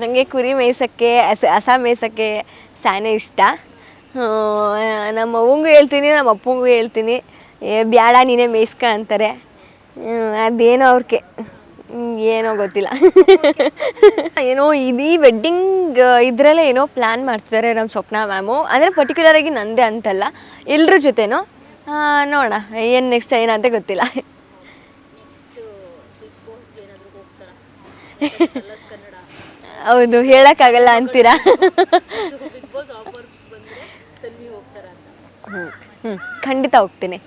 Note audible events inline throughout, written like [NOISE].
ನನಗೆ ಕುರಿ ಮೇಯ್ಸೋಕ್ಕೆ ಹಸ ಹಸ ಮೇಯ್ಸೋಕ್ಕೆ ಸಾನೇ ಇಷ್ಟ. ನಮ್ಮ ಅವ್ವಂಗೂ ಹೇಳ್ತೀನಿ ನಮ್ಮ ಅಪ್ಪಂಗೂ ಹೇಳ್ತೀನಿ. ಏ ಬ್ಯಾಡ ನೀನೇ ಮೇಯ್ಸ್ಕ ಅಂತಾರೆ. ಅದೇನೋ ಅವ್ರಿಗೆ ಏನೋ ಗೊತ್ತಿಲ್ಲ. ಏನೋ ಇದೀ ವೆಡ್ಡಿಂಗ್ ಇದರಲ್ಲೇ ಏನೋ ಪ್ಲ್ಯಾನ್ ಮಾಡ್ತಿದ್ದಾರೆ ನಮ್ಮ ಸ್ವಪ್ನ ಮ್ಯಾಮು. ಅಂದರೆ ಪರ್ಟಿಕ್ಯುಲರಾಗಿ ನಂದೇ ಅಂತಲ್ಲ. ಎಲ್ಲರ ಜೊತೆನೂ? ನೋಡೋಣ ಏನು ನೆಕ್ಸ್ಟ್ ಏನಂತ ಗೊತ್ತಿಲ್ಲ. [LAUGHS] ಹೌದು, ಹೇಳೋಕ್ಕಾಗಲ್ಲ ಅಂತೀರಾ? ಹ್ಞೂ ಹ್ಞೂ ಖಂಡಿತ ಹೋಗ್ತೀನಿ.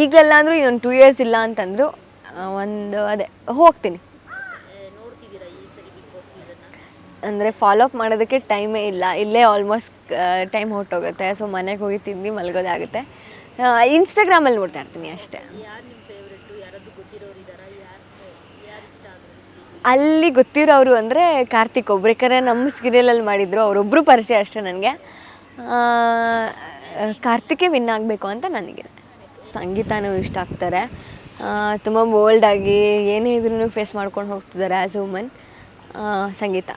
ಈಗಲ್ಲ ಅಂದರೂ ಇನ್ನೊಂದು ಟೂ ಇಯರ್ಸ್ ಇಲ್ಲ ಅಂತಂದ್ರು ಒಂದು ಅದೇ, ಹೋಗ್ತೀನಿ. ಅಂದರೆ ಫಾಲೋ ಅಪ್ ಮಾಡೋದಕ್ಕೆ ಟೈಮೇ ಇಲ್ಲ. ಇಲ್ಲೇ ಆಲ್ಮೋಸ್ಟ್ ಟೈಮ್ ಹೊರಟೋಗುತ್ತೆ. ಸೊ ಮನೆಗೆ ಹೋಗಿ ತಿಂದು ಮಲಗೋದಾಗುತ್ತೆ. ಇನ್ಸ್ಟಾಗ್ರಾಮಲ್ಲಿ ನೋಡ್ತಾ ಇರ್ತೀನಿ ಅಷ್ಟೇ. ಅಲ್ಲಿ ಗೊತ್ತಿರೋರು ಅಂದರೆ ಕಾರ್ತಿಕ್. ಒಬ್ರು ಯಾಕಂದರೆ ನಮ್ಮ ಸೀರಿಯಲಲ್ಲಿ ಮಾಡಿದ್ರು. ಅವರೊಬ್ಬರು ಪರಿಚಯ ಅಷ್ಟೇ ನನಗೆ. ಕಾರ್ತಿಕೇ ವಿನ್ ಆಗಬೇಕು ಅಂತ ನನಗೆ. ಸಂಗೀತನೂ ಇಷ್ಟ ಆಗ್ತಾರೆ. ತುಂಬ ಬೋಲ್ಡಾಗಿ ಏನೇ ಇದ್ರೂ ಫೇಸ್ ಮಾಡ್ಕೊಂಡು ಹೋಗ್ತಿದ್ದಾರೆ as a woman Sangeetha.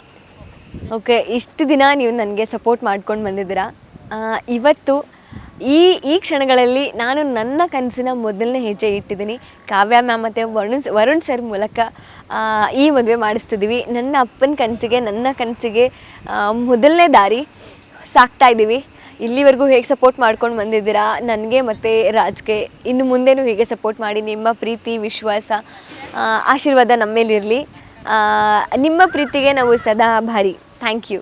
Okay ಇಷ್ಟು ದಿನ ನೀವು ನನಗೆ ಸಪೋರ್ಟ್ ಮಾಡ್ಕೊಂಡು ಬಂದಿದ್ದೀರಾ? ಇವತ್ತು ಈ ಈ ಕ್ಷಣಗಳಲ್ಲಿ ನಾನು ನನ್ನ ಕನಸಿನ ಮೊದಲನೇ ಹೆಜ್ಜೆ ಇಟ್ಟಿದ್ದೀನಿ. ಕಾವ್ಯ ಮ್ಯಾಮ್ ಮತ್ತು ವರುಣ್ ವರುಣ್ ಸರ್ ಮೂಲಕ ಈ ಮದುವೆ ಮಾಡಿಸ್ತಿದ್ದೀವಿ. ನನ್ನ ಅಪ್ಪನ ಕನಸಿಗೆ, ನನ್ನ ಕನಸಿಗೆ ಮೊದಲನೇ ದಾರಿ ಸಾಕ್ತಾ ಇದ್ದೀವಿ. ಇಲ್ಲಿವರೆಗೂ ಹೇಗೆ ಸಪೋರ್ಟ್ ಮಾಡ್ಕೊಂಡು ಬಂದಿದ್ದೀರಾ? ನನಗೆ ಮತ್ತು ರಾಜ್ಗೆ ಇನ್ನು ಮುಂದೆನೂ ಹೀಗೆ ಸಪೋರ್ಟ್ ಮಾಡಿ ನಿಮ್ಮ ಪ್ರೀತಿ, ವಿಶ್ವಾಸ ಆಶೀರ್ವಾದ ನಮ್ಮ ಮೇಲಿರಲಿ ನಿಮ್ಮ ಪ್ರೀತಿಗೆ ನಾವು ಸದಾ ಭಾರಿ. Thank you